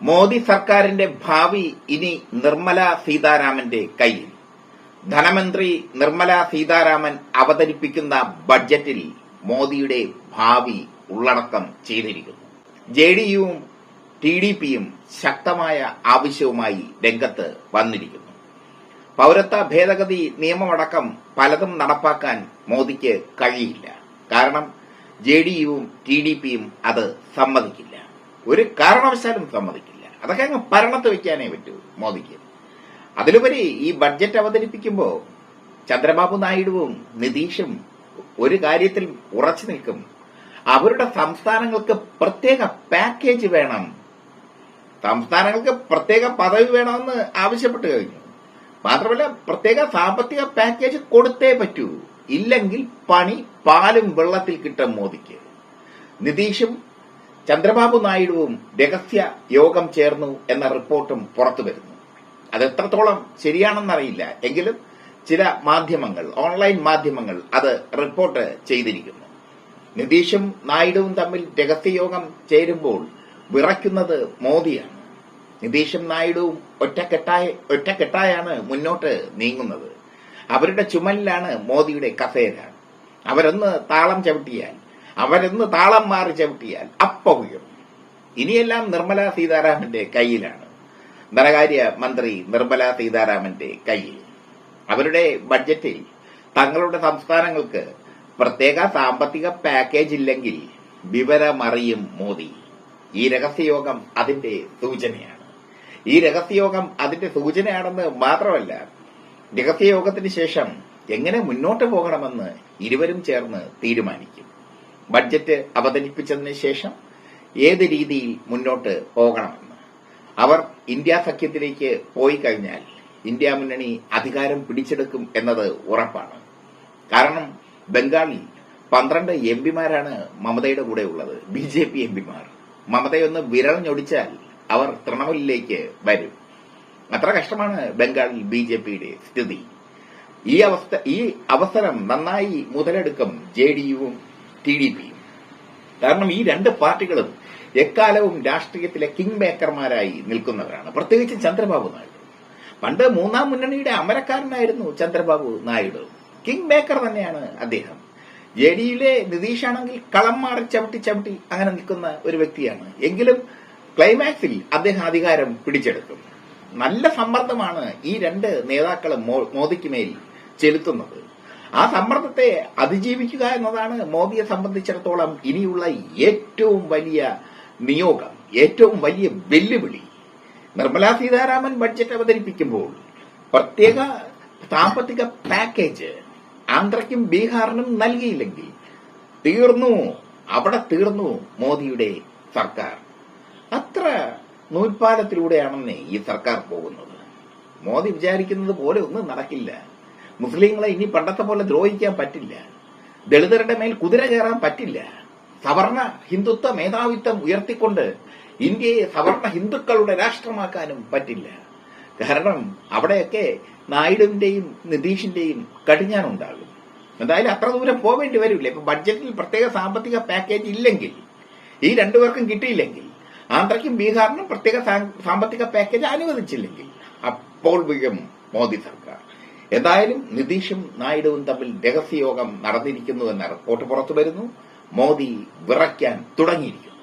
മോദി സർക്കാരിന്റെ ഭാവി ഇനി നിർമ്മല സീതാരാമന്റെ കയ്യിൽ. ധനമന്ത്രി നിർമ്മല സീതാരാമൻ അവതരിപ്പിക്കുന്ന ബഡ്ജറ്റിൽ മോദിയുടെ ഭാവി ഉള്ളടക്കം ചെയ്തിരിക്കുന്നു. ജെ ഡി യുവും ടി ഡി പിയും ശക്തമായ ആവശ്യവുമായി രംഗത്ത് വന്നിരിക്കുന്നു. പൌരത്വ ഭേദഗതി നിയമമടക്കം പലതും നടപ്പാക്കാൻ മോദിക്ക് കഴിയില്ല. കാരണം ജെ ഡി യുവും ടി ഡി പിയും അത് സമ്മതിക്കില്ല. ഒരു കാരണവശാലും സമ്മതിക്കില്ല. അതൊക്കെ അങ്ങ് ഭരണത്ത് വെക്കാനേ പറ്റൂ മോദിക്ക്. അതിലുപരി ഈ ബഡ്ജറ്റ് അവതരിപ്പിക്കുമ്പോൾ ചന്ദ്രബാബു നായിഡുവും നിതീഷും ഒരു കാര്യത്തിൽ ഉറച്ചു നിൽക്കും. അവരുടെ സംസ്ഥാനങ്ങൾക്ക് പ്രത്യേക പാക്കേജ് വേണം. സംസ്ഥാനങ്ങൾക്ക് പ്രത്യേക പദവി വേണമെന്ന് ആവശ്യപ്പെട്ട് കഴിഞ്ഞു. മാത്രമല്ല പ്രത്യേക സാമ്പത്തിക പാക്കേജ് കൊടുത്തേ പറ്റൂ. ഇല്ലെങ്കിൽ പണി പാലും വെള്ളത്തിൽ കിട്ടും മോദിക്ക്. നിതീഷും ചന്ദ്രബാബു നായിഡുവും രഹസ്യ യോഗം ചേർന്നു എന്ന റിപ്പോർട്ടും പുറത്തു വരുന്നു. അത് എത്രത്തോളം ശരിയാണെന്നറിയില്ല. എങ്കിലും ചില മാധ്യമങ്ങൾ ഓൺലൈൻ മാധ്യമങ്ങൾ അത് റിപ്പോർട്ട് ചെയ്തിരിക്കുന്നു. നിതീഷും നായിഡുവും തമ്മിൽ രഹസ്യയോഗം ചേരുമ്പോൾ വിറയ്ക്കുന്നത് മോദിയാണ്. നിതീഷും നായിഡുവും ഒറ്റക്കെട്ടായി ഒറ്റക്കെട്ടായാണ് മുന്നോട്ട് നീങ്ങുന്നത്. അവരുടെ ചുമലിലാണ് മോദിയുടെ കസേര. അവരൊന്ന് താളം ചവിട്ടിയാൽ അവരൊന്ന് താളം മാറി ചവിട്ടിയാൽ അപ്പ ഉയരും. ഇനിയെല്ലാം നിർമ്മല സീതാരാമന്റെ കയ്യിലാണ്. ധനകാര്യ മന്ത്രി നിർമ്മല സീതാരാമന്റെ കയ്യിൽ. അവരുടെ ബഡ്ജറ്റിൽ തങ്ങളുടെ സംസ്ഥാനങ്ങൾക്ക് പ്രത്യേക സാമ്പത്തിക പാക്കേജ് ഇല്ലെങ്കിൽ വിവരമറിയും മോദി. ഈ രഹസ്യയോഗം അതിന്റെ സൂചനയാണ്. ഈ രഹസ്യയോഗം അതിന്റെ സൂചനയാണെന്ന് മാത്രമല്ല രഹസ്യയോഗത്തിന് ശേഷം എങ്ങനെ മുന്നോട്ട് പോകണമെന്ന് ഇരുവരും ചേർന്ന് തീരുമാനിക്കും. ബഡ്ജറ്റ് അവതരിപ്പിച്ചതിന് ശേഷം ഏത് രീതിയിൽ മുന്നോട്ട് പോകണമെന്ന് അവർ ഇന്ത്യ സഖ്യത്തിലേക്ക് പോയി കഴിഞ്ഞാൽ ഇന്ത്യ മുന്നണി അധികാരം പിടിച്ചെടുക്കും എന്നത് ഉറപ്പാണ്. കാരണം ബംഗാളിൽ പന്ത്രണ്ട് എം പിമാരാണ് മമതയുടെ കൂടെ ഉള്ളത്. ബി ജെ പി എം പിമാർ. മമതയൊന്ന് വിരൽ ഞൊടിച്ചാൽ അവർ തൃണമൂലിലേക്ക് വരും. അത്ര കഷ്ടമാണ് ബംഗാളിൽ ബി ജെ പിയുടെ സ്ഥിതി. ഈ അവസ്ഥ ഈ അവസരം നന്നായി മുതലെടുക്കും ജെ ഡി യുവും ടി ഡി പി. കാരണം ഈ രണ്ട് പാർട്ടികളും എക്കാലവും രാഷ്ട്രീയത്തിലെ കിങ് മേക്കർമാരായി നിൽക്കുന്നവരാണ്. പ്രത്യേകിച്ച് ചന്ദ്രബാബു നായിഡു. പണ്ട് മൂന്നാം മുന്നണിയുടെ അമരക്കാരനായിരുന്നു ചന്ദ്രബാബു നായിഡു. കിങ് മേക്കർ തന്നെയാണ് അദ്ദേഹം. ജെ ഡിയിലെ നിതീഷാണെങ്കിൽ കളം മാറി ചവിട്ടി ചവിട്ടി അങ്ങനെ നിൽക്കുന്ന ഒരു വ്യക്തിയാണ്. എങ്കിലും ക്ലൈമാക്സിൽ അദ്ദേഹം അധികാരം പിടിച്ചെടുക്കും. നല്ല സമ്മർദ്ദമാണ് ഈ രണ്ട് നേതാക്കളും മോദിക്ക് മേൽ ചെലുത്തുന്നത്. ആ സമ്മർദ്ദത്തെ അതിജീവിക്കുക എന്നതാണ് മോദിയെ സംബന്ധിച്ചിടത്തോളം ഇനിയുള്ള ഏറ്റവും വലിയ നിയോഗം ഏറ്റവും വലിയ വെല്ലുവിളി. നിർമ്മലാ സീതാരാമൻ ബഡ്ജറ്റ് അവതരിപ്പിക്കുമ്പോൾ പ്രത്യേക സാമ്പത്തിക പാക്കേജ് ആന്ധ്രയ്ക്കും ബീഹാറിനും നൽകിയില്ലെങ്കിൽ തീർന്നു അവിടെ തീർന്നു മോദിയുടെ സർക്കാർ. അത്ര നൂൽപാദത്തിലൂടെയാണെന്നേ ഈ സർക്കാർ പോകുന്നത്. മോദി വിചാരിക്കുന്നത് പോലെ ഒന്നും നടക്കില്ല. മുസ്ലിങ്ങളെ ഇനി പണ്ടത്തെ പോലെ ദ്രോഹിക്കാൻ പറ്റില്ല. ദളിതരുടെ മേൽ കുതിര കയറാൻ പറ്റില്ല. സവർണ ഹിന്ദുത്വ മേധാവിത്വം ഉയർത്തിക്കൊണ്ട് ഇന്ത്യയെ സവർണ ഹിന്ദുക്കളുടെ രാഷ്ട്രമാക്കാനും പറ്റില്ല. കാരണം അവിടെയൊക്കെ നായിഡുവിന്റെയും നിതീഷിന്റെയും കടിഞ്ഞാനുണ്ടാകും എന്തായാലും അത്ര ദൂരം പോവേണ്ടി വരില്ല. ഇപ്പൊ ബഡ്ജറ്റിൽ പ്രത്യേക സാമ്പത്തിക പാക്കേജ് ഇല്ലെങ്കിൽ ഈ രണ്ടുപേർക്കും കിട്ടിയില്ലെങ്കിൽ ആന്ധ്രയ്ക്കും ബീഹാറിനും പ്രത്യേക സാമ്പത്തിക പാക്കേജ് അനുവദിച്ചില്ലെങ്കിൽ അപ്പോൾ വിജയം മോദി സർക്കാർ. എന്തായാലും നിതീഷും നായിഡുവും തമ്മിൽ രഹസ്യയോഗം നടന്നിരിക്കുന്നുവെന്ന റിപ്പോർട്ട് പുറത്തു വരുന്നു മോദി വിറയ്ക്കാൻ തുടങ്ങിയിരിക്കുന്നു.